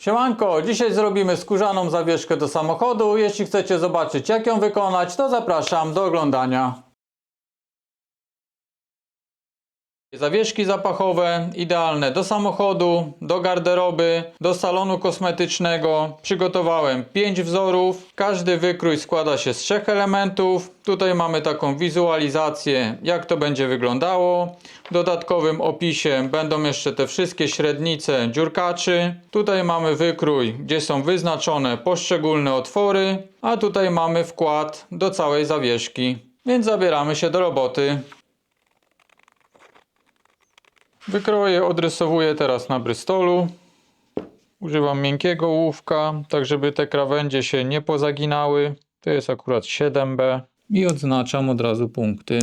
Siemanko, dzisiaj zrobimy skórzaną zawieszkę do samochodu. Jeśli chcecie zobaczyć jak ją wykonać, to zapraszam do oglądania. Zawieszki zapachowe idealne do samochodu, do garderoby, do salonu kosmetycznego. Przygotowałem 5 wzorów. Każdy wykrój składa się z trzech elementów. Tutaj mamy taką wizualizację, jak to będzie wyglądało. W dodatkowym opisie będą jeszcze te wszystkie średnice dziurkaczy. Tutaj mamy wykrój, gdzie są wyznaczone poszczególne otwory, a tutaj mamy wkład do całej zawieszki. Więc zabieramy się do roboty. Wykroję odrysowuję teraz na brystolu. Używam miękkiego ołówka, tak żeby te krawędzie się nie pozaginały. To jest akurat 7B. I odznaczam od razu punkty.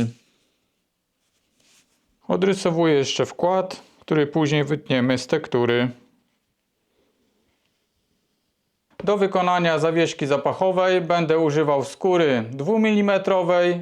Odrysowuję jeszcze wkład, który później wytniemy z tektury. Do wykonania zawieszki zapachowej będę używał skóry 2 mm,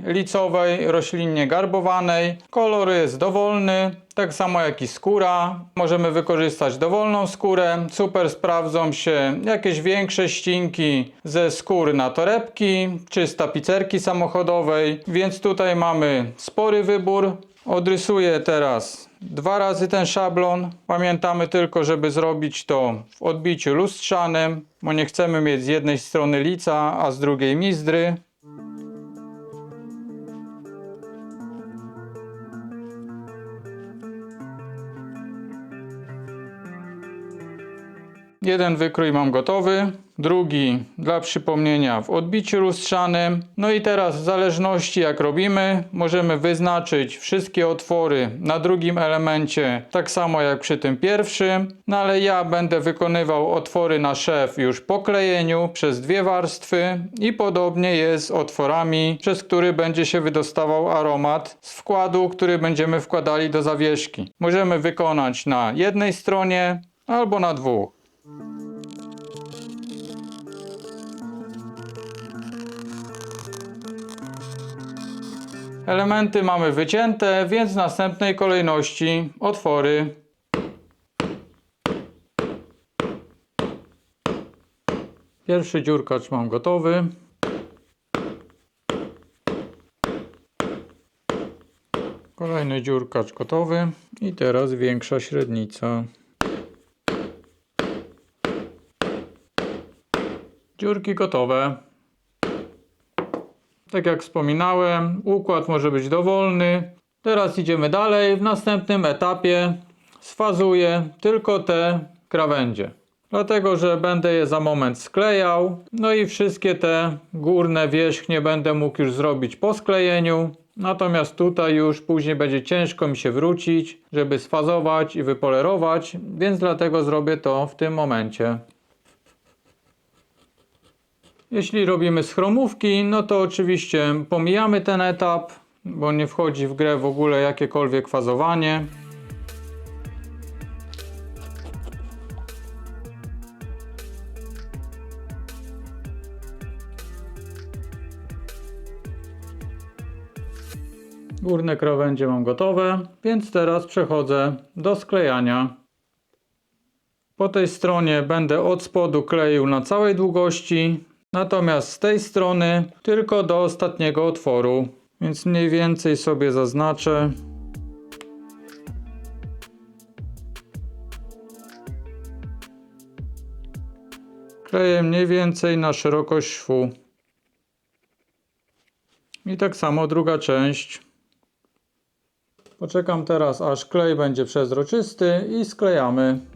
licowej, roślinnie garbowanej. Kolor jest dowolny, tak samo jak i skóra. Możemy wykorzystać dowolną skórę. Super sprawdzą się jakieś większe ścinki ze skór na torebki czy z tapicerki samochodowej, więc tutaj mamy spory wybór. Odrysuję teraz dwa razy ten szablon. Pamiętamy tylko, żeby zrobić to w odbiciu lustrzanym, bo nie chcemy mieć z jednej strony lica, a z drugiej mizdry. Jeden wykrój mam gotowy, drugi dla przypomnienia w odbiciu lustrzanym. No i teraz w zależności jak robimy, możemy wyznaczyć wszystkie otwory na drugim elemencie, tak samo jak przy tym pierwszym. No ale ja będę wykonywał otwory na szef już po klejeniu przez dwie warstwy i podobnie jest z otworami, przez który będzie się wydostawał aromat z wkładu, który będziemy wkładali do zawieszki. Możemy wykonać na jednej stronie albo na dwóch. Elementy mamy wycięte, więc w następnej kolejności otwory. Pierwszy dziurkacz mam gotowy. Kolejny dziurkacz gotowy. I teraz większa średnica. Dziurki gotowe. Tak jak wspominałem, układ może być dowolny. Teraz idziemy dalej. W następnym etapie sfazuję tylko te krawędzie. Dlatego, że będę je za moment sklejał. No i wszystkie te górne wierzchnie będę mógł już zrobić po sklejeniu. Natomiast tutaj już później będzie ciężko mi się wrócić, żeby sfazować i wypolerować, więc dlatego zrobię to w tym momencie. Jeśli robimy z chromówki, no to oczywiście pomijamy ten etap, bo nie wchodzi w grę w ogóle jakiekolwiek fazowanie. Górne krawędzie mam gotowe, więc teraz przechodzę do sklejania. Po tej stronie będę od spodu kleił na całej długości, natomiast z tej strony tylko do ostatniego otworu. Więc mniej więcej sobie zaznaczę. Kleję mniej więcej na szerokość szwu. I tak samo druga część. Poczekam teraz aż klej będzie przezroczysty i sklejamy.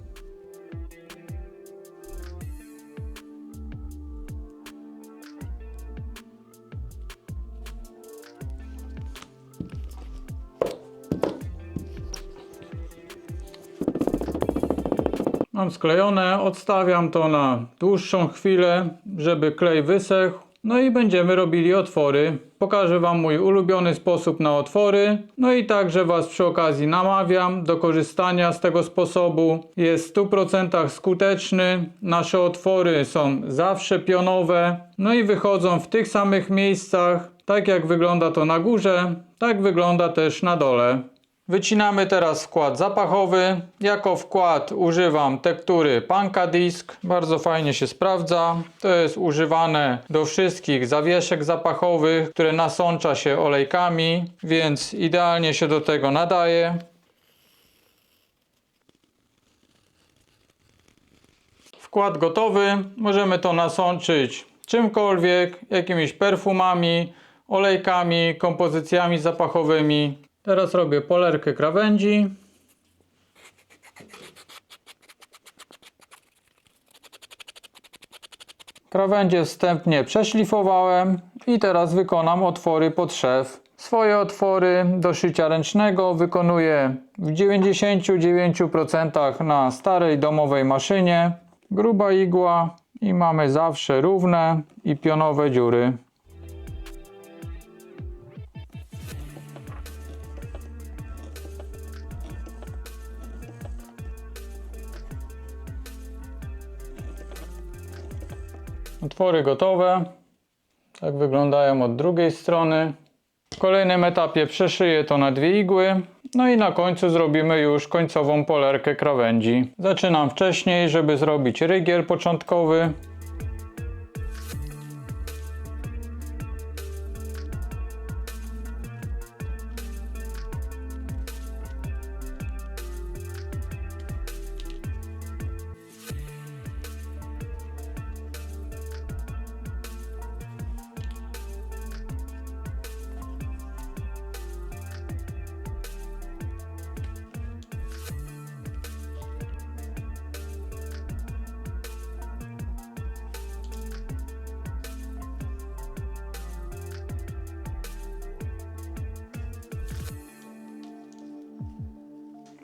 Sklejone, odstawiam to na dłuższą chwilę, żeby klej wysechł. No i będziemy robili otwory. Pokażę Wam mój ulubiony sposób na otwory. No i także Was przy okazji namawiam do korzystania z tego sposobu. Jest w 100% skuteczny. Nasze otwory są zawsze pionowe. No i wychodzą w tych samych miejscach. Tak jak wygląda to na górze, tak wygląda też na dole. Wycinamy teraz wkład zapachowy. Jako wkład używam tektury Panka Disc. Bardzo fajnie się sprawdza. To jest używane do wszystkich zawieszek zapachowych, które nasącza się olejkami, więc idealnie się do tego nadaje. Wkład gotowy. Możemy to nasączyć czymkolwiek, jakimiś perfumami, olejkami, kompozycjami zapachowymi. Teraz robię polerkę krawędzi. Krawędzie wstępnie przeszlifowałem i teraz wykonam otwory pod szef. Swoje otwory do szycia ręcznego wykonuję w 99% na starej domowej maszynie. Gruba igła i mamy zawsze równe i pionowe dziury. Otwory gotowe. Tak wyglądają od drugiej strony. W kolejnym etapie przeszyję to na dwie igły. No i na końcu zrobimy już końcową polerkę krawędzi. Zaczynam wcześniej, żeby zrobić rygiel początkowy.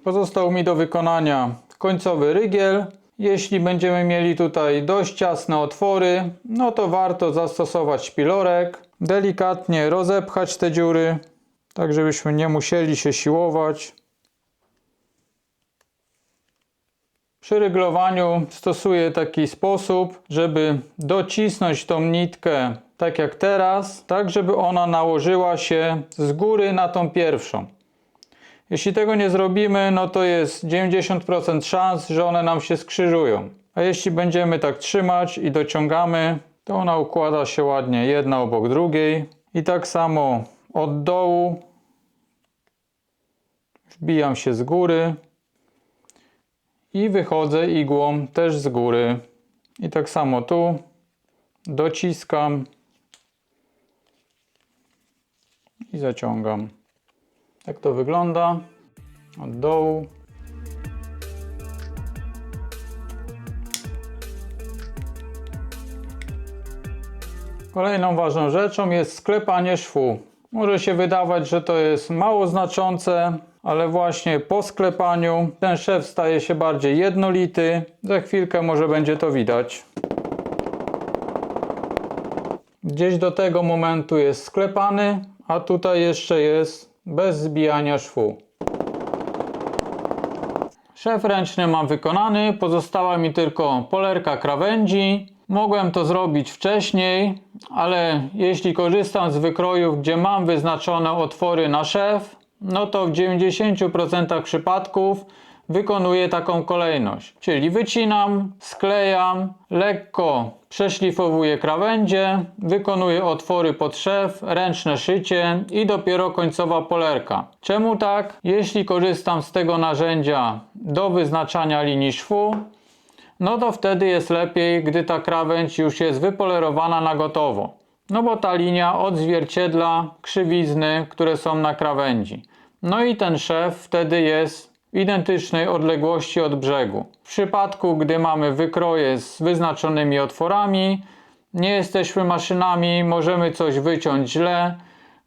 Pozostał mi do wykonania końcowy rygiel. Jeśli będziemy mieli tutaj dość ciasne otwory, no to warto zastosować szpilorek, delikatnie rozepchać te dziury, tak żebyśmy nie musieli się siłować. Przy ryglowaniu stosuję taki sposób, żeby docisnąć tą nitkę tak jak teraz, tak żeby ona nałożyła się z góry na tą pierwszą. Jeśli tego nie zrobimy, no to jest 90% szans, że one nam się skrzyżują. A jeśli będziemy tak trzymać i dociągamy, to ona układa się ładnie jedna obok drugiej. I tak samo od dołu wbijam się z góry i wychodzę igłą też z góry. I tak samo tu dociskam i zaciągam. Tak to wygląda od dołu. Kolejną ważną rzeczą jest sklepanie szwu. Może się wydawać, że to jest mało znaczące, ale właśnie po sklepaniu ten szef staje się bardziej jednolity. Za chwilkę może będzie to widać. Gdzieś do tego momentu jest sklepany, a tutaj jeszcze jest bez zbijania szwu. Szef ręczny mam wykonany, pozostała mi tylko polerka krawędzi. Mogłem to zrobić wcześniej, ale jeśli korzystam z wykrojów, gdzie mam wyznaczone otwory na szef, no to w 90% przypadków wykonuję taką kolejność. Czyli wycinam, sklejam, lekko przeszlifowuję krawędzie, wykonuję otwory pod szef, ręczne szycie i dopiero końcowa polerka. Czemu tak? Jeśli korzystam z tego narzędzia do wyznaczania linii szwu, no to wtedy jest lepiej, gdy ta krawędź już jest wypolerowana na gotowo. No bo ta linia odzwierciedla krzywizny, które są na krawędzi. No i ten szef wtedy jest identycznej odległości od brzegu. W przypadku, gdy mamy wykroje z wyznaczonymi otworami, nie jesteśmy maszynami, możemy coś wyciąć źle,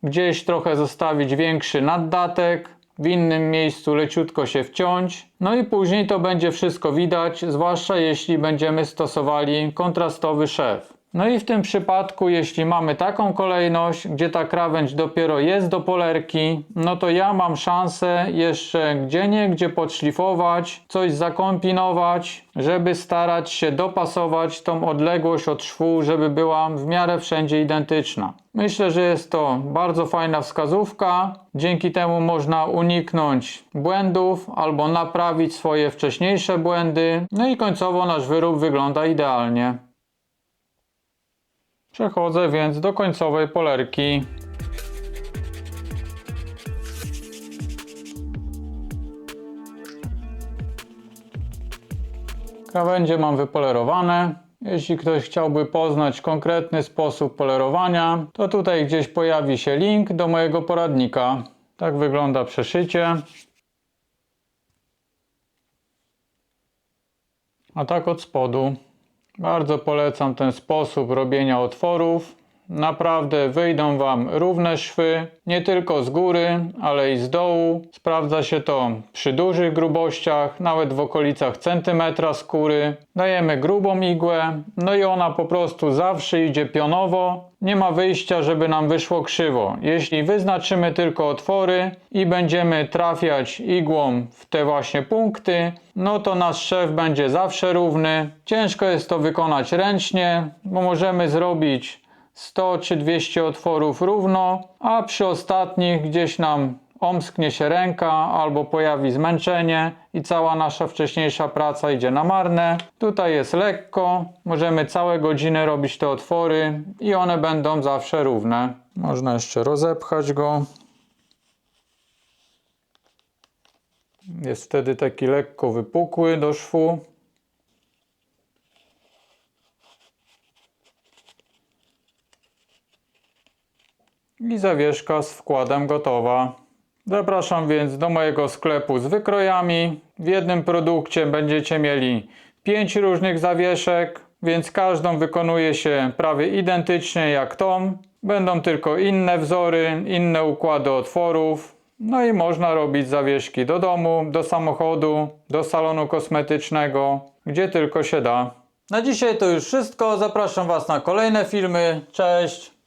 gdzieś trochę zostawić większy naddatek, w innym miejscu leciutko się wciąć. No i później to będzie wszystko widać, zwłaszcza jeśli będziemy stosowali kontrastowy szef. No i w tym przypadku, jeśli mamy taką kolejność, gdzie ta krawędź dopiero jest do polerki, no to ja mam szansę jeszcze gdzie nie gdzie podszlifować, coś zakombinować, żeby starać się dopasować tą odległość od szwu, żeby była w miarę wszędzie identyczna. Myślę, że jest to bardzo fajna wskazówka. Dzięki temu można uniknąć błędów albo naprawić swoje wcześniejsze błędy. No i końcowo nasz wyrób wygląda idealnie. Przechodzę więc do końcowej polerki. Krawędzie mam wypolerowane. Jeśli ktoś chciałby poznać konkretny sposób polerowania, to tutaj gdzieś pojawi się link do mojego poradnika. Tak wygląda przeszycie. A tak od spodu. Bardzo polecam ten sposób robienia otworów. Naprawdę wyjdą Wam równe szwy, nie tylko z góry, ale i z dołu. Sprawdza się to przy dużych grubościach, nawet w okolicach centymetra skóry. Dajemy grubą igłę, no i ona po prostu zawsze idzie pionowo. Nie ma wyjścia, żeby nam wyszło krzywo. Jeśli wyznaczymy tylko otwory i będziemy trafiać igłą w te właśnie punkty, no to nasz szef będzie zawsze równy. Ciężko jest to wykonać ręcznie, bo możemy zrobić 100 czy 200 otworów równo, a przy ostatnich gdzieś nam omsknie się ręka albo pojawi zmęczenie i cała nasza wcześniejsza praca idzie na marne. Tutaj jest lekko, możemy całe godziny robić te otwory i one będą zawsze równe. Można jeszcze rozepchać go. Jest wtedy taki lekko wypukły do szwu. I zawieszka z wkładem gotowa. Zapraszam więc do mojego sklepu z wykrojami. W jednym produkcie będziecie mieli 5 różnych zawieszek, więc każdą wykonuje się prawie identycznie jak tą. Będą tylko inne wzory, inne układy otworów. No i można robić zawieszki do domu, do samochodu, do salonu kosmetycznego, gdzie tylko się da. Na dzisiaj to już wszystko. Zapraszam Was na kolejne filmy. Cześć!